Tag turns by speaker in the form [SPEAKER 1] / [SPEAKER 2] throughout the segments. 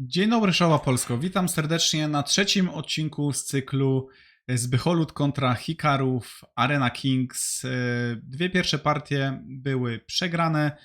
[SPEAKER 1] Dzień dobry, Szała Polsko. Witam serdecznie na trzecim odcinku z cyklu Zbycholut kontra Hikarów Arena Kings. E, Dwie pierwsze partie były przegrane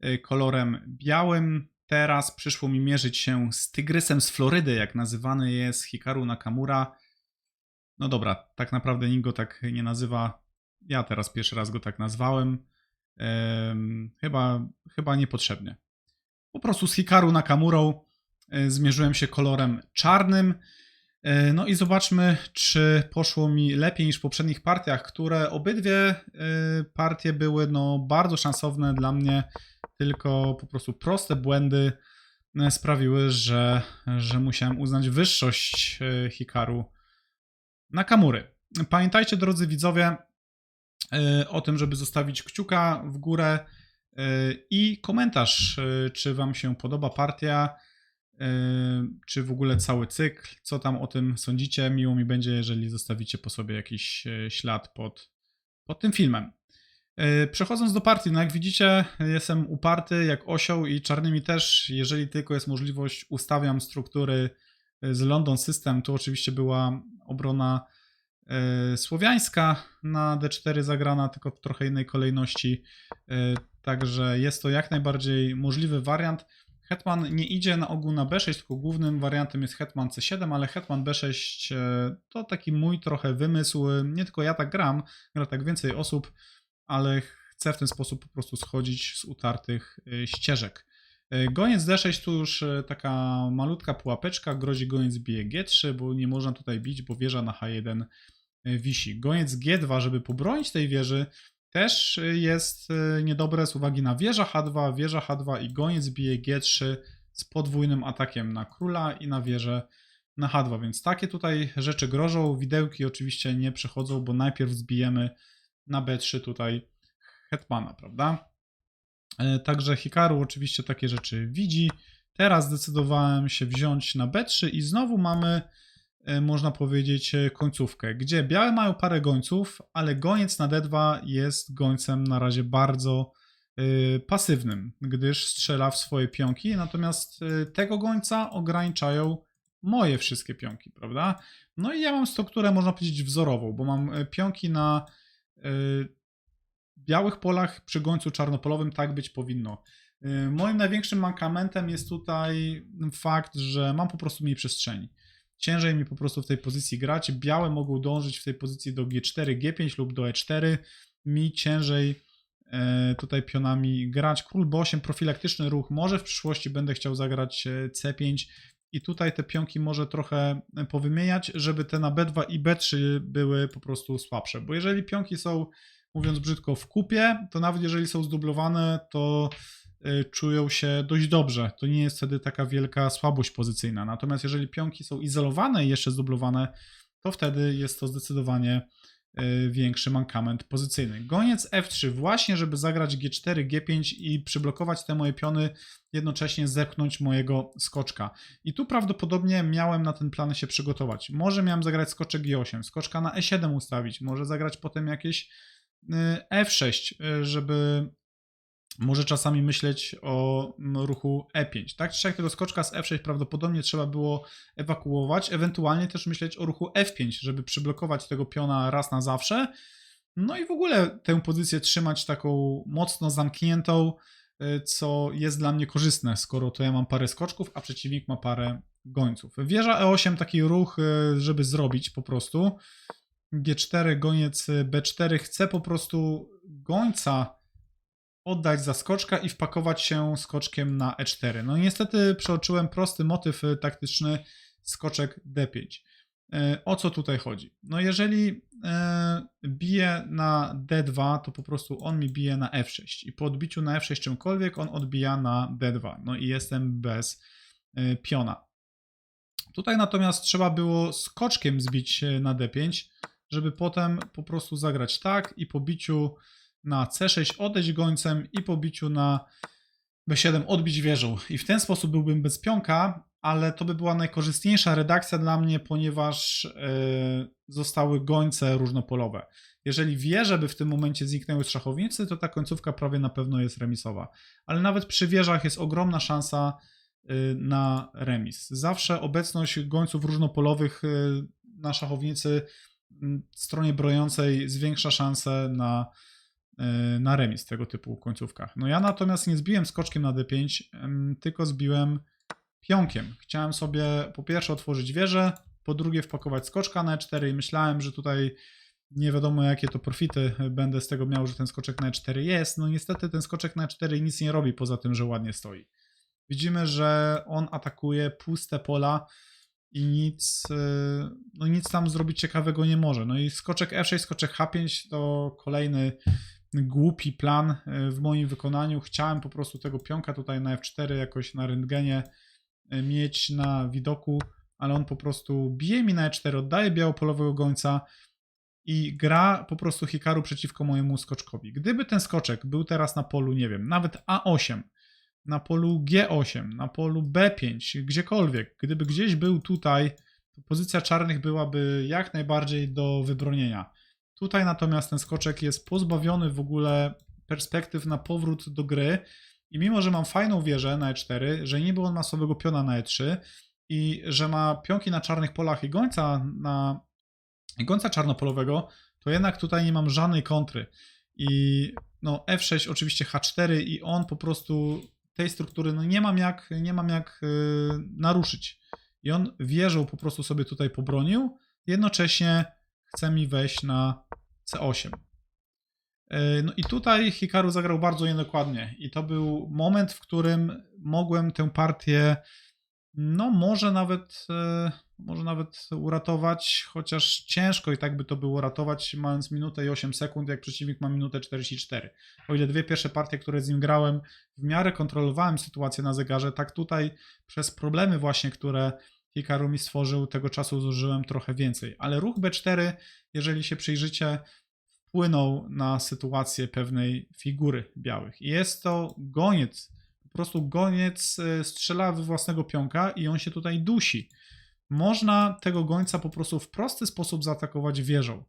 [SPEAKER 1] e, kolorem białym. Teraz przyszło mi mierzyć się z Tygrysem z Florydy, jak nazywany jest Hikaru Nakamura. No dobra, tak naprawdę nikt go tak nie nazywa. Ja teraz pierwszy raz go tak nazwałem. Em, Chyba, chyba niepotrzebnie. Po prostu z Hikaru Nakamurą zmierzyłem się kolorem czarnym. E, No i zobaczmy, czy poszło mi lepiej niż w poprzednich partiach, które obydwie e, partie były no, bardzo szansowne dla mnie, tylko po prostu proste błędy e, sprawiły, że, że musiałem uznać wyższość e, Hikaru Nakamury. Pamiętajcie, drodzy widzowie, e, o tym, żeby zostawić kciuka w górę e, i komentarz, e, czy Wam się podoba partia, e, czy w ogóle cały cykl, co tam o tym sądzicie. Miło mi będzie, jeżeli zostawicie po sobie jakiś e, ślad pod, pod tym filmem. E, Przechodząc do partii, no jak widzicie, jestem uparty jak osioł i czarnymi też, jeżeli tylko jest możliwość, ustawiam struktury z London System. Tu oczywiście była obrona e, słowiańska na D4 zagrana, tylko w trochę innej kolejności. E, Także jest to jak najbardziej możliwy wariant. Hetman nie idzie na ogół na B6, tylko głównym wariantem jest Hetman C7, ale Hetman B6 e, to taki mój trochę wymysł. Nie tylko ja tak gram, gra tak więcej osób, ale chcę w ten sposób po prostu schodzić z utartych e, ścieżek. E, Goniec D6 to już taka malutka pułapeczka, grozi goniec bije G3, bo nie można tutaj bić, bo wieża na H1 e, wisi. Goniec G2, żeby pobronić tej wieży, też e, jest e, niedobre z uwagi na wieża H2, wieża H2 i goniec bije G3 z podwójnym atakiem na króla i na wieżę na H2, więc takie tutaj rzeczy grożą. Widełki oczywiście nie przechodzą, bo najpierw zbijemy na B3 tutaj hetmana, prawda? E, Także Hikaru oczywiście takie rzeczy widzi. Teraz zdecydowałem się wziąć na B3 i znowu mamy, można powiedzieć, e, końcówkę, gdzie białe mają parę gońców, ale goniec na D2 jest gońcem na razie bardzo e, pasywnym, gdyż strzela w swoje pionki, natomiast e, tego gońca ograniczają moje wszystkie pionki, prawda? No i ja mam strukturę, można powiedzieć, wzorową, bo mam e, pionki na e, białych polach przy gońcu czarnopolowym tak być powinno. Moim największym mankamentem jest tutaj fakt, że mam po prostu mniej przestrzeni. Ciężej mi po prostu w tej pozycji grać. Białe mogą dążyć w tej pozycji do G4, G5 lub do E4. Mi ciężej e, tutaj pionami grać. Król B8, profilaktyczny ruch. Może w przyszłości będę chciał zagrać e, C5 i tutaj te pionki może trochę powymieniać, żeby te na B2 i B3 były po prostu słabsze. Bo jeżeli pionki są mówiąc brzydko, w kupie, to nawet jeżeli są zdublowane, to czują się dość dobrze. To nie jest wtedy taka wielka słabość pozycyjna. Natomiast jeżeli pionki są izolowane i jeszcze zdublowane, to wtedy jest to zdecydowanie y, większy mankament pozycyjny. Goniec F3 właśnie, żeby zagrać G4, G5 i przyblokować te moje piony, jednocześnie zepchnąć mojego skoczka. I tu prawdopodobnie miałem na ten plan się przygotować. Może miałem zagrać skoczek G8, skoczka na E7 ustawić, może zagrać potem jakieś y, F6, y, żeby może czasami myśleć o mm, ruchu E5. Tak czy tego skoczka z F6 prawdopodobnie trzeba było ewakuować, ewentualnie też myśleć o ruchu F5, żeby przyblokować tego piona raz na zawsze. No i w ogóle tę pozycję trzymać taką mocno zamkniętą, y, co jest dla mnie korzystne, skoro to ja mam parę skoczków, a przeciwnik ma parę gońców. Wieża E8 taki ruch, y, żeby zrobić po prostu. G4, goniec B4. Chcę po prostu gońca oddać za skoczka i wpakować się skoczkiem na E4. No niestety przeoczyłem prosty motyw y, taktyczny skoczek D5. Y, O co tutaj chodzi? No jeżeli y, bije na D2, to po prostu on mi bije na F6 i po odbiciu na F6 czymkolwiek on odbija na D2. No i jestem bez piona. Tutaj natomiast trzeba było skoczkiem zbić na D5, żeby potem po prostu zagrać tak i po biciu na C6 odejść gońcem i po biciu na B7 odbić wieżą. I w ten sposób byłbym bez pionka, ale to by była najkorzystniejsza redakcja dla mnie, ponieważ yy, zostały gońce różnopolowe. Jeżeli wieże by w tym momencie zniknęły z szachownicy, to ta końcówka prawie na pewno jest remisowa. Ale nawet przy wieżach jest ogromna szansa, y, na remis. Zawsze obecność gońców różnopolowych y, na szachownicy stronie brojącej zwiększa szanse na, na remis w tego typu końcówkach. No ja natomiast nie zbiłem skoczkiem na d5, em, tylko zbiłem pionkiem. Chciałem sobie po pierwsze otworzyć wieżę, po drugie wpakować skoczka na e4 i myślałem, że tutaj nie wiadomo jakie to profity będę z tego miał, że ten skoczek na e4 jest. No niestety ten skoczek na e4 nic nie robi poza tym, że ładnie stoi. Widzimy, że on atakuje puste pola i nic, yy, no nic tam zrobić ciekawego nie może. No i skoczek F6, skoczek H5 to kolejny głupi plan yy, w moim wykonaniu. Chciałem po prostu tego pionka tutaj na F4 jakoś na rentgenie yy, mieć na widoku, ale on po prostu bije mi na E4, oddaje białopolowego gońca i gra po prostu Hikaru przeciwko mojemu skoczkowi. Gdyby ten skoczek był teraz na polu, nie wiem, nawet A8, na polu G8, na polu B5, gdziekolwiek, gdyby gdzieś był tutaj, to pozycja czarnych byłaby jak najbardziej do wybronienia. Tutaj natomiast ten skoczek jest pozbawiony w ogóle perspektyw na powrót do gry i mimo, że mam fajną wieżę na E4, że niby on ma słabego piona na E3 i że ma pionki na czarnych polach i gońca na i gońca czarnopolowego, to jednak tutaj nie mam żadnej kontry. I no F6 oczywiście H4 i on po prostu tej struktury no nie mam jak, nie mam jak yy, naruszyć. I on wieżą po prostu sobie tutaj pobronił, jednocześnie chce mi wejść na C8. Yy, No i tutaj Hikaru zagrał bardzo niedokładnie i to był moment, w którym mogłem tę partię no może nawet e, może nawet uratować, chociaż ciężko i tak by to było ratować, mając minutę i 8 sekund, jak przeciwnik ma minutę 44. O ile dwie pierwsze partie, które z nim grałem, w miarę kontrolowałem sytuację na zegarze, tak tutaj przez problemy właśnie, które Hikaru mi stworzył, tego czasu zużyłem trochę więcej. Ale ruch B4, jeżeli się przyjrzycie, wpłynął na sytuację pewnej figury białych. I jest to goniec po prostu goniec e, strzela we własnego pionka i on się tutaj dusi. Można tego gońca po prostu w prosty sposób zaatakować wieżą.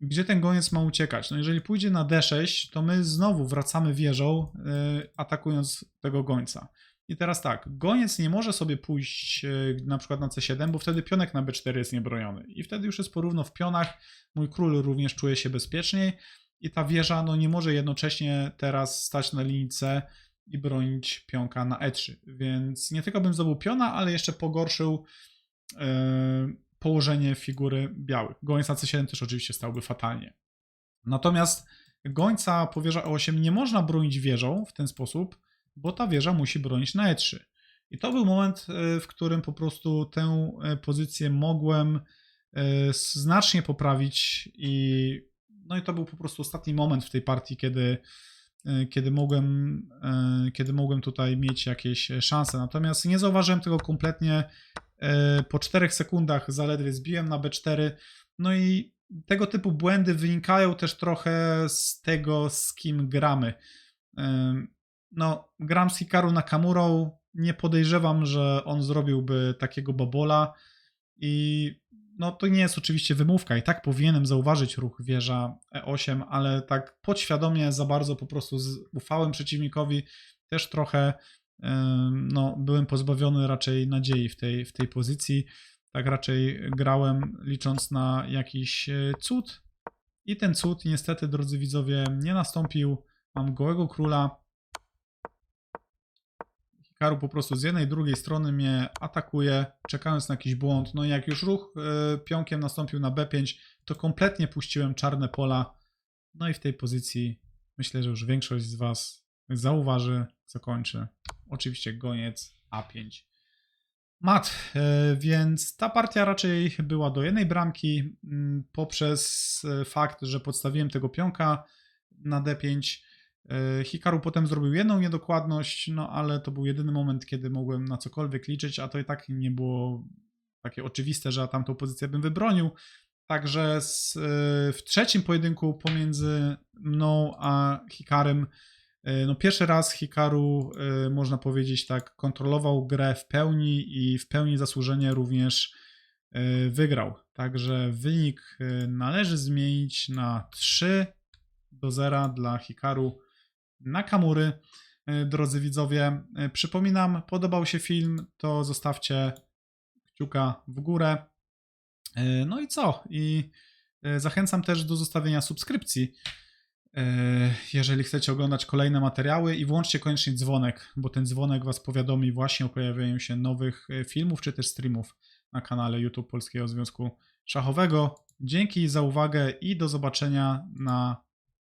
[SPEAKER 1] Gdzie ten goniec ma uciekać? No jeżeli pójdzie na D6, to my znowu wracamy wieżą, yy, atakując tego gońca. I teraz tak, goniec nie może sobie pójść yy, na przykład na C7, bo wtedy pionek na B4 jest niebroniony. I wtedy już jest porówno w pionach. Mój król również czuje się bezpieczniej. I ta wieża no, nie może jednocześnie teraz stać na linii C i bronić pionka na e3. Więc nie tylko bym zdobył piona, ale jeszcze pogorszył yy, położenie figury białych. Gońca C7 też oczywiście stałby fatalnie. Natomiast gońca po wieża E8 nie można bronić wieżą w ten sposób, bo ta wieża musi bronić na E3. I to był moment, yy, w którym po prostu tę yy, pozycję mogłem yy, znacznie poprawić i no i to był po prostu ostatni moment w tej partii, kiedy E, kiedy mogłem, e, kiedy mogłem tutaj mieć jakieś szanse. Natomiast nie zauważyłem tego kompletnie. E, po 4 sekundach zaledwie zbiłem na B4. No i tego typu błędy wynikają też trochę z tego, z kim gramy. No, gram z Hikaru Nakamurą. Nie podejrzewam, że on zrobiłby takiego babola. I no to nie jest oczywiście wymówka i tak powinienem zauważyć ruch wieża E8, ale tak podświadomie za bardzo po prostu ufałem przeciwnikowi, też trochę no, byłem pozbawiony raczej nadziei w tej, w tej pozycji. Tak raczej grałem licząc na jakiś e, cud i ten cud niestety, drodzy widzowie, nie nastąpił. Mam gołego króla, Hikaru po prostu z jednej drugiej strony mnie atakuje, czekając na jakiś błąd. No i jak już ruch y, pionkiem nastąpił na B5, to kompletnie puściłem czarne pola. No i w tej pozycji myślę, że już większość z Was zauważy, co kończy. Oczywiście goniec A5. Mat, y, więc ta partia raczej była do jednej bramki y, poprzez y, fakt, że podstawiłem tego pionka na D5 E, Hikaru potem zrobił jedną niedokładność, no ale to był jedyny moment, kiedy mogłem na cokolwiek liczyć, a to i tak nie było takie oczywiste, że tamtą pozycję bym wybronił. Także z, e, w trzecim pojedynku pomiędzy mną a Hikarem, e, no pierwszy raz Hikaru, można powiedzieć tak, kontrolował grę w pełni i w pełni zasłużenie również wygrał. Także wynik należy zmienić na 3 do 0 dla Hikaru Nakamury. e, drodzy widzowie. E, Przypominam, podobał się film, to zostawcie kciuka w górę. E, No i co? I zachęcam też do zostawienia subskrypcji, jeżeli chcecie oglądać kolejne materiały i włączcie koniecznie dzwonek, bo ten dzwonek Was powiadomi właśnie o pojawieniu się nowych filmów czy też streamów na kanale YouTube Polskiego Związku Szachowego. Dzięki za uwagę i do zobaczenia na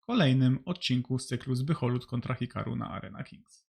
[SPEAKER 1] kolejnym odcinku z cyklu Zbycholut kontra Hikaru na Arena Kings.